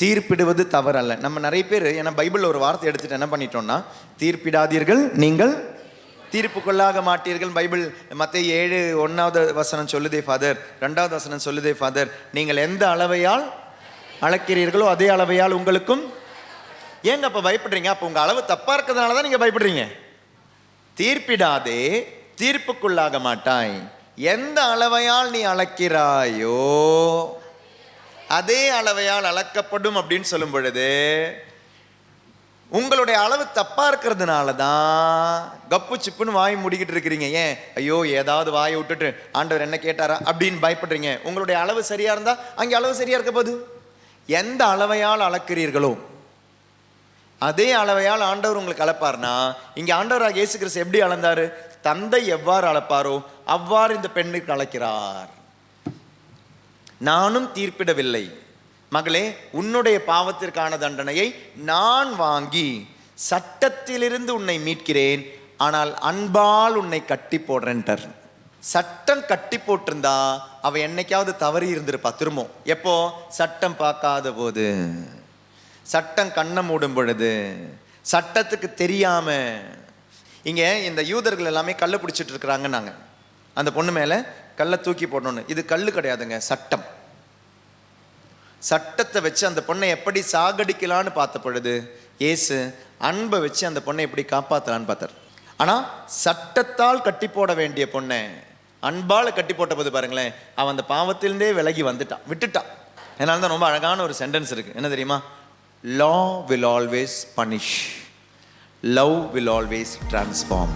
தீர்ப்பிடுவது தவறல்ல. நம்ம நிறைய பேர் ஏன்னா பைபிள் ஒரு வார்த்தை எடுத்துட்டு என்ன பண்ணிட்டோம்னா தீர்ப்பிடாதீர்கள் நீங்கள் தீர்ப்புக்குள்ளாக மாட்டீர்கள். பைபிள் மற்ற ஏழு ஒன்றாவது வசனம் சொல்லுதே ஃபாதர் ரெண்டாவது வசனம் சொல்லுதே ஃபாதர் நீங்கள் எந்த அளவையால் அளக்கிறீர்களோ அதே அளவையால் உங்களுக்கும் ஏங்க அப்போ பயப்படுறீங்க? அப்போ உங்கள் அளவு தப்பாக இருக்கிறதுனால தான் நீங்கள் பயப்படுறீங்க. தீர்ப்பிடாதே தீர்ப்புக்குள்ளாக மாட்டாய். எந்த அளவையால் நீ அளக்கிறாயோ அதே அளவையால் அளக்கப்படும் அப்படின்னு சொல்லும் பொழுது உங்களுடைய அளவு தப்பா இருக்கிறதுனால தான் கப்பு சிப்புன்னு வாய் முடிக்கிட்டு இருக்கிறீங்க. ஏன்? ஐயோ ஏதாவது வாயை விட்டுட்டு ஆண்டவர் என்ன கேட்டாரா அப்படின்னு பயப்படுறீங்க. உங்களுடைய அளவு சரியா இருந்தா அங்கே அளவு சரியா இருக்க போகுது. எந்த அளவையால் அளக்கிறீர்களோ அதே அளவையால் ஆண்டவர் உங்களுக்கு அளப்பார்னா இங்கே ஆண்டவராக இயேசு கிறிஸ்து எப்படி அளந்தாரு? தந்தை எவ்வாறு அளப்பாரோ அவ்வாறு இந்த பெண்ணுக்கு அழைக்கிறார் நானும் தீர்ப்பிடவில்லை. மகளே உன்னுடைய பாவத்திற்கான தண்டனையை நான் வாங்கி சட்டத்திலிருந்து உன்னை மீட்கிறேன். ஆனால் அன்பால் உன்னை கட்டி போடுறேன்ட்டார் சட்டம் கட்டி போட்டிருந்தா அவ என்னைக்காவது தவறி இருந்திருப்பா திரும்ப எப்போ? சட்டம் பார்க்காத போது. சட்டம் கண்ணை மூடும் பொழுது. சட்டத்துக்கு தெரியாம. இங்க இந்த யூதர்கள் எல்லாமே கல்லை பிடிச்சிட்டு இருக்கிறாங்க நாங்க அந்த பொண்ணு மேல கல்லை தூக்கி போடணும்னு. இது கல் கிடையாதுங்க சட்டம். சட்டத்தை வச்சு அந்த பொண்ணை எப்படி சாகடிக்கலான்னு பார்த்த பொழுது ஏசு அன்பை வச்சு அந்த பொண்ணை எப்படி காப்பாற்றலான்னு பார்த்தார். ஆனால் சட்டத்தால் கட்டி போட வேண்டிய பொண்ணை அன்பால் கட்டி போட்ட போது பாருங்களேன் அவன் அந்த பாவத்திலிருந்தே விலகி வந்துட்டான் விட்டுட்டான். அதனால தான் ரொம்ப அழகான ஒரு சென்டென்ஸ் இருக்குது என்ன தெரியுமா? Law will always punish love will always transform